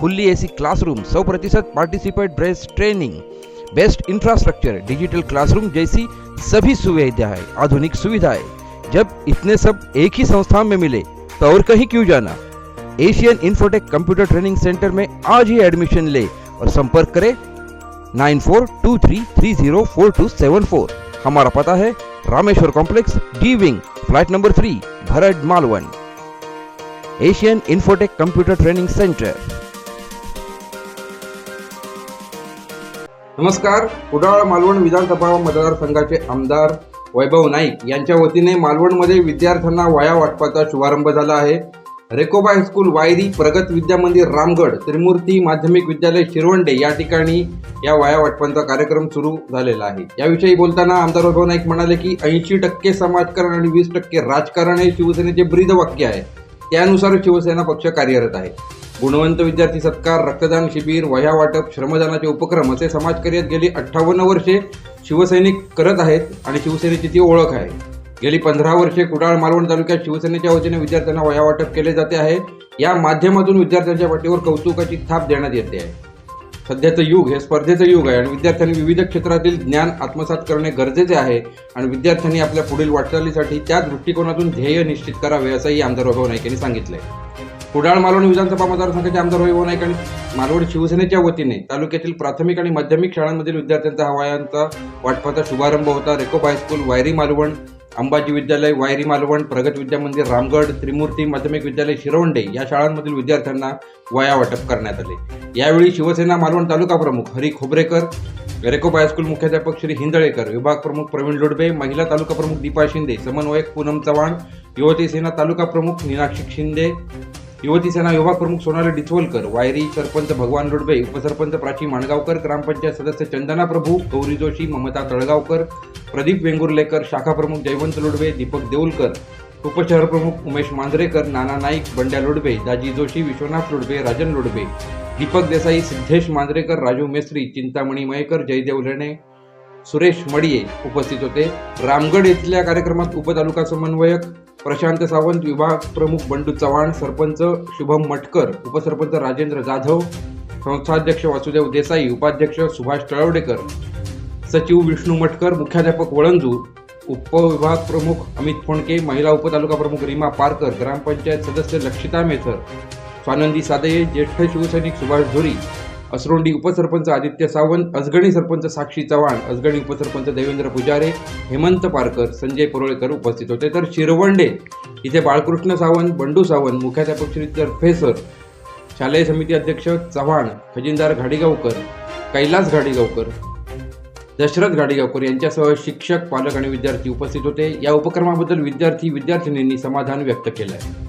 fully AC classroom सौ प्रतिशत participate based training best infrastructure digital classroom जैसी सभी सुविधाएँ, आधुनिक सुविधाएँ। जब इतने सब एक ही संस्थान में मिले तो और कहीं क्यों जाना? Asian Infotech computer training centre में आज ही एडमिशन ले और संपर्क करें नाइन हमारा पता है Rameshwar complex D wing flat number three Bharat Malvan. Asian Infotech computer training centre नमस्कार. कुडाळ मालवण विधानसभा मतदारसंघाचे आमदार वैभव नाईक यांच्या वतीने मालवणमध्ये विद्यार्थ्यांना वाया वाटपाचा शुभारंभ झाला आहे. रेकोबा हायस्कूल वायरी प्रगत विद्या मंदिर रामगड त्रिमूर्ती माध्यमिक विद्यालय शिरवंडे या ठिकाणी या वाया वाटपांचा कार्यक्रम सुरू झालेला आहे. याविषयी बोलताना आमदार वैभव नाईक म्हणाले की ऐंशी टक्के समाजकारण आणि वीस टक्के राजकारण हे शिवसेनेचे ब्रीद वाक्य आहे. त्यानुसार शिवसेना पक्ष कार्यरत आहे. गुणवंत विद्यार्थी सत्कार रक्तदान शिबिर वह्या वाटप श्रमदानाचे उपक्रम असे समाजकार्यात गेली अठ्ठावन्न वर्षे शिवसैनिक करत आहेत आणि शिवसेनेची ती ओळख आहे. गेली पंधरा वर्षे कुडाळ मालवण तालुक्यात शिवसेनेच्या वतीने विद्यार्थ्यांना वह्या वाटप केले जाते आहे. या माध्यमातून विद्यार्थ्यांच्या पाठीवर कौतुकाची थाप देण्यात येते आहे. सध्याचं युग हे स्पर्धेचं युग आहे आणि विद्यार्थ्यांनी विविध क्षेत्रातील ज्ञान आत्मसात करणे गरजेचे आहे आणि विद्यार्थ्यांनी आपल्या पुढील वाटचालीसाठी त्या दृष्टिकोनातून ध्येय निश्चित करावे असंही आमदार वैभव नाईक यांनी आहे कुडाळ मालवण विधानसभा मतदारसंघाचे आमदार वैभव नाईक आणि मालवण शिवसेनेच्या वतीने तालुक्यातील प्राथमिक आणि माध्यमिक शाळांमधील विद्यार्थ्यांचा हवायांचा वाटपाचा शुभारंभ होता. रेकोप हायस्कूल वायरी मालवण अंबाजी विद्यालय वायरी मालवण प्रगत विद्या मंदिर रामगड त्रिमूर्ती माध्यमिक विद्यालय शिरवंडे या शाळांमधील विद्यार्थ्यांना वया वाटप करण्यात आले. यावेळी शिवसेना मालवण तालुका प्रमुख हरी खोबरेकर रेकोप हायस्कूल मुख्याध्यापक श्री हिंदळेकर विभाग प्रमुख प्रवीण लोडबे महिला तालुका प्रमुख दीपा शिंदे समन्वयक पूनम चव्हाण युवती सेना तालुका प्रमुख मीनाक्षी शिंदे युवती सेना युवा प्रमुख सोनाली डिचवलकर वायरी सरपंच भगवान रुडबे उपसरपंच प्राची माणगावकर ग्रामपंचायत सदस्य चंदना प्रभू गौरी जोशी ममता तळगावकर प्रदीप वेंगुर्लेकर शाखा प्रमुख जयवंत लुडवे दीपक देऊलकर उपशहर प्रमुख उमेश मांजरेकर नाना नाईक बंड्या लुडबे दाजी जोशी विश्वनाथ लुडबे राजन लुडबे दीपक देसाई सिद्धेश मांजरेकर राजू मेस्त्री चिंतामणी मयेकर जयदेव लेणे सुरेश मडिये उपस्थित होते. रामगड इथल्या कार्यक्रमात उपतालुका समन्वयक प्रशांत सावंत विभाग प्रमुख बंडू चव्हाण सरपंच शुभम मटकर उपसरपंच राजेंद्र जाधव संस्थाध्यक्ष वासुदेव देसाई उपाध्यक्ष सुभाष तळवडेकर सचिव विष्णू मटकर मुख्याध्यापक वळंजू उपविभाग प्रमुख अमित फोंडके महिला उपतालुका प्रमुख रीमा पारकर ग्रामपंचायत सदस्य लक्षिता मेथर स्वानंदी सादये ज्येष्ठ शिवसैनिक सुभाष धुरी असरोंडी उपसरपंच आदित्य सावंत अजगणी सरपंच साक्षी चव्हाण अजगणी उपसरपंच देवेंद्र पुजारे हेमंत पारकर संजय परोळेकर उपस्थित होते. तर शिरवंडे इथे बाळकृष्ण सावंत बंडू सावंत मुख्याध्यापक श्री तर्फेसर शालेय समिती अध्यक्ष चव्हाण खजिनदार घाडीगावकर कैलास घाडीगावकर दशरथ गाडीगावकर यांच्यासह शिक्षक पालक आणि विद्यार्थी उपस्थित होते. या उपक्रमाबद्दल विद्यार्थी विद्यार्थिनींनी समाधान व्यक्त केलं आहे